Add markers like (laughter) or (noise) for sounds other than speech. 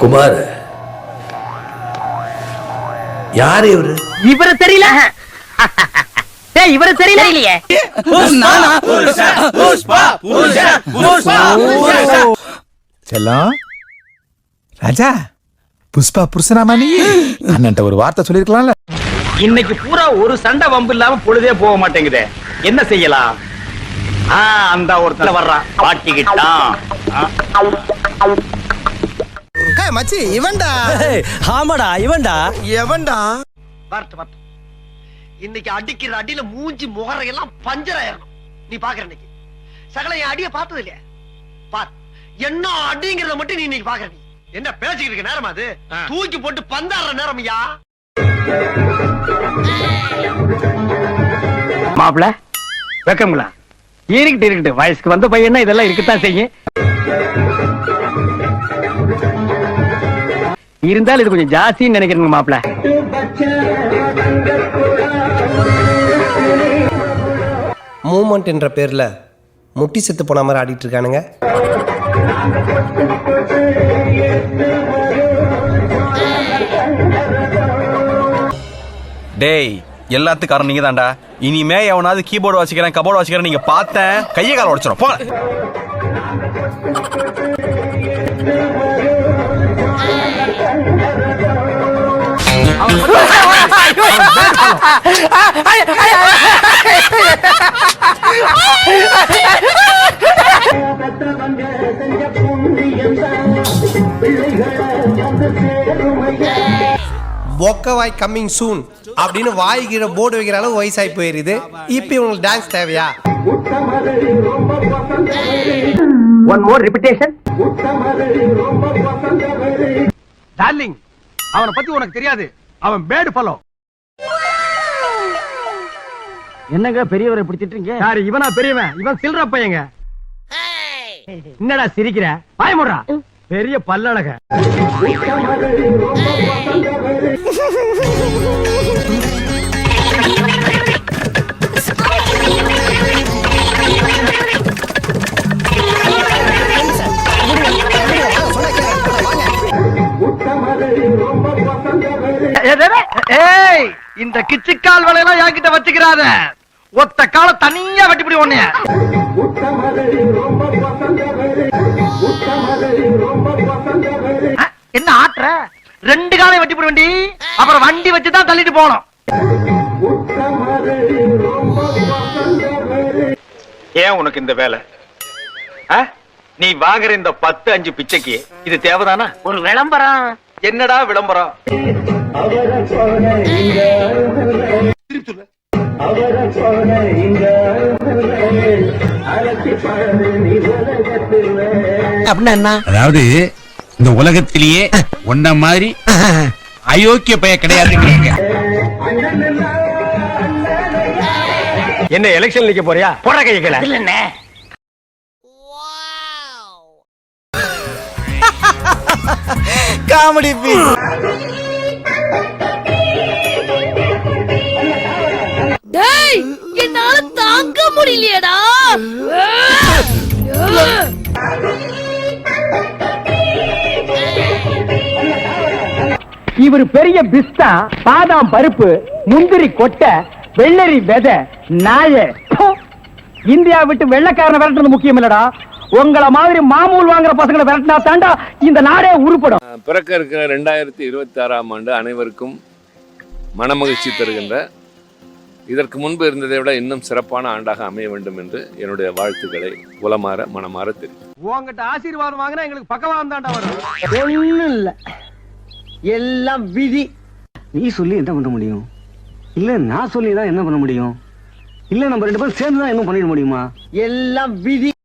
குமார் யார் இவரு? இவரு தெரியல. டேய் இவரு தெரியல. இல்லையே செல்லம்? ராஜா புஷ்பா புருஷனாமா நீ அண்ணன்ட்ட ஒரு வார்த்தை சொல்லிருக்கலாம்ல. இன்னைக்கு பூரா ஒரு சண்டை வம்பு இல்லாம பொழுதே போக மாட்டேங்குதே. என்ன செய்யலாம்? ஆ அந்த ஒருத்தர வர்றான். பாட்டிக்கிட்டான் மச்சி இவன்டா. ஆமாடா இவன்டா. எவன்டா? வரட்டு வரட்டு இன்னைக்கு அடிக்கிற அடியில மூஞ்சி முகரையெல்லாம் பஞ்சர் ஆயிரணும். நீ பாக்குற இன்னைக்கு. சகல என் அடிய பார்த்தது இல்லையா? பார் என்ன அடிங்கிறத மட்டும் நீ இன்னைக்கு பாக்குற நீ. என்ன பேசிக்கிட்டு இருக்க நேரமா அது? தூக்கி போட்டு பந்தாடுற நேரம் ஐயா மாப்பிள வெக்கங்களா இருக்கட்டு இருக்கட்டு வயசுக்கு வந்த பையனா இதெல்லாம் இருக்கத்தான் செய்யும். இருந்தாலும் இது கொஞ்சம் ஜாஸ்தின்னு நினைக்கிறேங்க மாப்பிள மூமெண்ட் என்ற பேர்ல முட்டி செத்து போன மாதிரி ஆடிட்டு இருக்கானுங்க. டேய் எல்லாத்துக்கும் காரணம் நீங்க தான்டா இனிமே எவனாவது கீபோர்டு வாசிக்கிறேன் கபோர்டு வாசிக்கிறேன் நீங்க பார்த்தேன் கையை கால உடைச்சிடும் போங்க. பொக்கவாய் கம்மிங் சூன் அப்படின்னு வாய் கீழே போர்டு வைக்கிற அளவு வயசாகி போயிருது. இப்போ இவங்களுக்கு டான்ஸ் தேவையா? ஒன் மோர் ரிப்பிட்டேஷன் டார்லிங் அவனை பத்தி உனக்கு தெரியாது. அவன் பேடு பலோ என்னங்க பெரியவரை பிடிச்சிட்டு யாரு இவனா பெரியவன்? இவன் சில்ற பையங்க. என்னடா சிரிக்கிற? பயமுடுறா பெரிய பல்லழக. ஏய் இந்த கிச்சிக்கால் வலையெல்லாம் என்கிட்ட வச்சுக்கிறாத. ஒத்த கால தனியா வெட்டிப்பிடி அஹ், என்ன ஆட்டுற? ரெண்டு காலையும் வெட்டி போட வேண்டி? அப்புறம் வண்டி வச்சு தான் தள்ளிட்டு போகணும். ஏன் உனக்கு இந்த வேலை? நீ வாங்குற இந்த பத்து அஞ்சு பிச்சைக்கு இது தேவைதானா? ஒரு விளம்பரம். என்னடா விளம்பரம்? அப்படின்னா என்ன? அதாவது இந்த உலகத்திலேயே ஒன்ன மாதிரி அயோக்கிய பைய கிடையாதுங்கிறீங்க என்ன எலெக்ஷன் நிக்க போறியா? போற கையை கீழே. (laughs) (laughs) Comedy piece. டேய் என்னால தாங்க முடியலையேடா. இவர் பெரிய பிஸ்தா பாதாம் பருப்பு முந்திரி கொட்டை வெள்ளரி விதை நாய. இந்தியா விட்டு வெள்ளைக்காரனை விரட்டுறது முக்கியம் இல்லடா உங்கள மாதிரி மாமூல் வாங்குற பசங்களை விரட்டினா தாண்டா இந்த நாடே உருப்படும். பிறக்க இருக்கிற ரெண்டாயிரத்தி இருபத்தி ஆறாம் ஆண்டு அனைவருக்கும் மனமகிழ்ச்சி தருகின்ற இதற்கு முன்பு இருந்ததை விட இன்னும் சிறப்பான ஆண்டாக அமைய வேண்டும் என்று என்னுடைய வாழ்த்துக்களை உளமாற மனமாற தெரிவித்து உங்ககிட்ட ஆசீர்வாதம் வாங்கினா எங்களுக்கு பக்கவாதம் தாண்டா வரும். ஒண்ணும் இல்ல. எல்லாம் விதி. நீ சொல்லி என்ன பண்ண முடியும்? இல்ல நான் சொல்லி தான் என்ன பண்ண முடியும்? இல்ல நம்ம ரெண்டு பேரும் சேர்ந்து தான் என்ன பண்ணிட முடியுமா? எல்லாம் விதி.